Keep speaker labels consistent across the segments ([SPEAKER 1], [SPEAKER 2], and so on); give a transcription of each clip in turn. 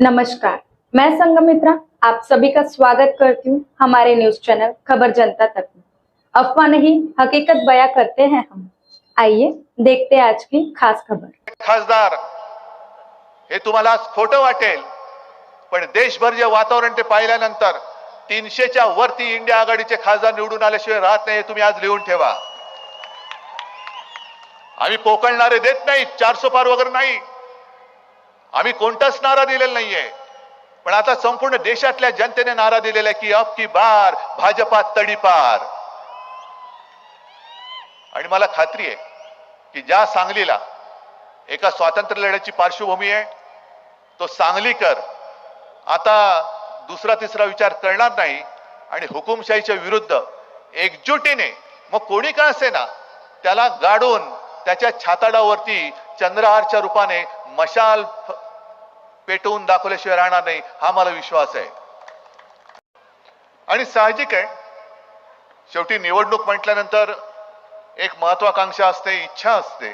[SPEAKER 1] नमस्कार. मैं संगमित्रा आप सभी का स्वागत करती हूँ हमारे न्यूज चैनल खबर जनता तक में। अफवाह नहीं हकीकत बयां करते हैं हम। आइए देखते हैं आज की खास खबर।
[SPEAKER 2] खासदार हे तुम्हाला आज खोटं वाटेल पण देशभर जे वातावरण ते पाहिल्यानंतर तीनशेच्या वरती इंडिया आघाडीचे खासदार निवडून आल्याशिवाय राहत नाही हे तुम्ही आज लिहून ठेवा. आम्ही पोकळणारे देत नाही चारसो पार वगैरे नाही. आम्ही कोणताच नारा दिलेला नाहीये. पण आता संपूर्ण देशातल्या जनतेने नारा दिलेला आहे की अब की बार भाजपा तडीपार. आणि मला खात्री आहे की ज्या सांगलीला एका स्वातंत्र्य लढ्याची पार्श्वभूमी आहे तो सांगलीकर आता दुसरा तिसरा विचार करणार नाही आणि हुकुमशाहीच्या विरुद्ध एकजुटीने मग कोणी का असे ना त्याला गाडून त्याच्या छाताडावरती चंद्रहारच्या रूपाने मशाल पेटवून दाखवल्याशिवाय राहणार नाही हा मला विश्वास आहे. आणि साहजिक आहे शेवटी निवडणूक म्हटल्यानंतर एक महत्वाकांक्षा असते इच्छा असते.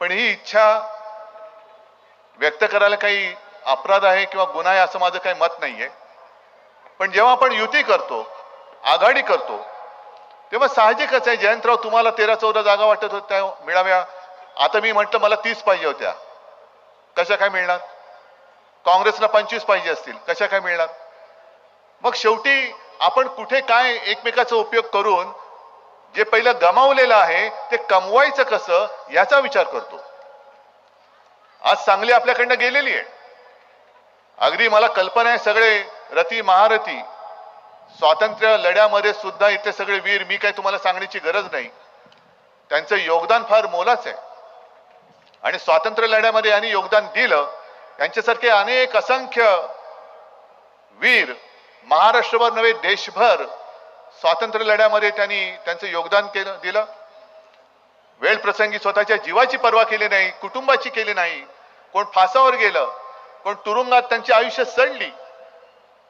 [SPEAKER 2] पण ही इच्छा व्यक्त करायला काही अपराध आहे किंवा गुन्हा आहे असं माझं काही मत नाहीये. पण जेव्हा आपण युती करतो आघाडी करतो तेव्हा साहजिकच आहे जयंतराव तुम्हाला तेरा चौदा जागा वाटत होत्या मिळाव्या. आता मी म्हटलं मला तीस पाहिजे होत्या. कशा काय मिळणार? काँग्रेसला पंचवीस पाहिजे असतील कशा काय मिळणार? मग शेवटी आपण कुठे काय एकमेकाचा उपयोग करून जे पहिलं गमावलेलं आहे ते कमवायचं कसं याचा विचार करतो. आज सांगली आपल्याकडनं गेलेली आहे. अगदी मला कल्पना आहे सगळे रती महारथी स्वातंत्र्य लढ्यामध्ये सुद्धा इथे सगळे वीर मी काय तुम्हाला सांगण्याची गरज नाही. त्यांचं योगदान फार मोलाच आहे. आणि स्वातंत्र्य लढ्यामध्ये यांनी योगदान दिलं यांच्यासारखे अनेक असंख्य वीर महाराष्ट्रभर नव्हे देशभर स्वातंत्र्य लढ्यामध्ये त्यांनी त्यांचं योगदान केलं दिलं. वेळ प्रसंगी स्वतःच्या जीवाची पर्वा केली नाही कुटुंबाची केली नाही. कोण फासावर गेलं कोण तुरुंगात त्यांची आयुष्य सडली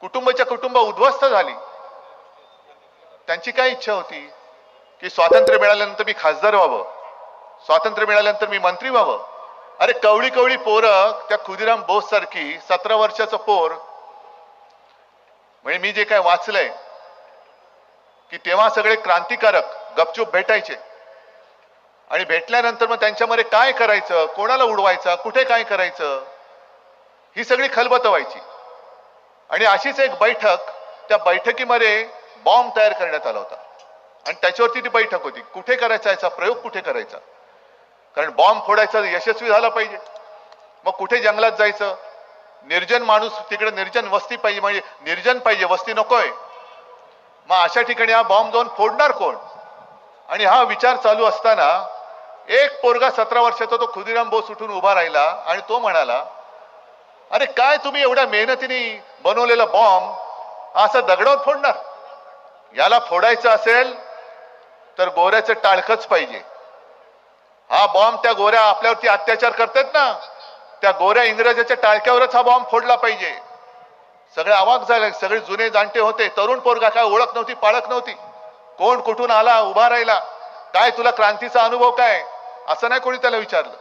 [SPEAKER 2] कुटुंबाच्या कुटुंब उद्ध्वस्त झाली. त्यांची काय इच्छा होती की स्वातंत्र्य मिळाल्यानंतर मी खासदार व्हावं? स्वातंत्र्य मिळाल्यानंतर मी मंत्री व्हावं. अरे कवळी कवळी पोरं त्या खुदिराम बोस सारखी सतरा वर्षाचं पोर. म्हणजे मी जे काय वाचलंय की तेव्हा सगळे क्रांतिकारक गपचूप भेटायचे. आणि भेटल्यानंतर मग त्यांच्यामध्ये काय करायचं कोणाला उडवायचं कुठे काय करायचं ही सगळी खलबत व्हायची आणि अशीच एक बैठक त्या बैठकीमध्ये बॉम्ब तयार करण्यात आला होता. आणि त्याच्यावरती ती बैठक होती. कुठे करायचा याचा प्रयोग कुठे करायचा? कारण बॉम्ब फोडायचा यशस्वी झाला पाहिजे. मग कुठे जंगलात जायचं? निर्जन माणूस तिकडे निर्जन वस्ती पाहिजे म्हणजे निर्जन पाहिजे वस्ती नकोय. मग अशा ठिकाणी हा बॉम्ब जाऊन फोडणार कोण? आणि हा विचार चालू असताना एक पोरगा सतरा वर्षाचा तो खुदिराम बोस उठून उभा राहिला आणि तो म्हणाला अरे काय तुम्ही एवढ्या मेहनतीने बनवलेला बॉम्ब? असं दगडावर फोडणार? याला फोडायचं असेल तर गोऱ्याचं टाळकच पाहिजे. हा बॉम्ब त्या गोऱ्या आपल्यावरती अत्याचार करतात ना त्या गोऱ्या इंग्रजाच्या टाळक्यावरच हा बॉम्ब फोडला पाहिजे. सगळे आवाक झाले सगळे जुने जाणते होते. तरुण पोरगा काय ओळख नव्हती पाळख नव्हती. कोण कुठून आला उभा राहिला काय तुला क्रांतीचा अनुभव काय? असं नाही कोणी त्याला विचारलं.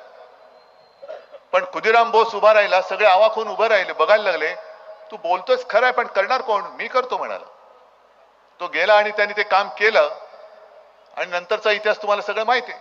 [SPEAKER 2] पण खुदिराम बोस उभा राहिला सगळे आवाक होऊन उभं राहिले बघायला लागले तू बोलतोस खरं आहे पण करणार कोण? मी करतो म्हणाला. तो गेला आणि त्याने ते काम केलं. आणि नंतरचा इतिहास तुम्हाला सगळं माहिती आहे.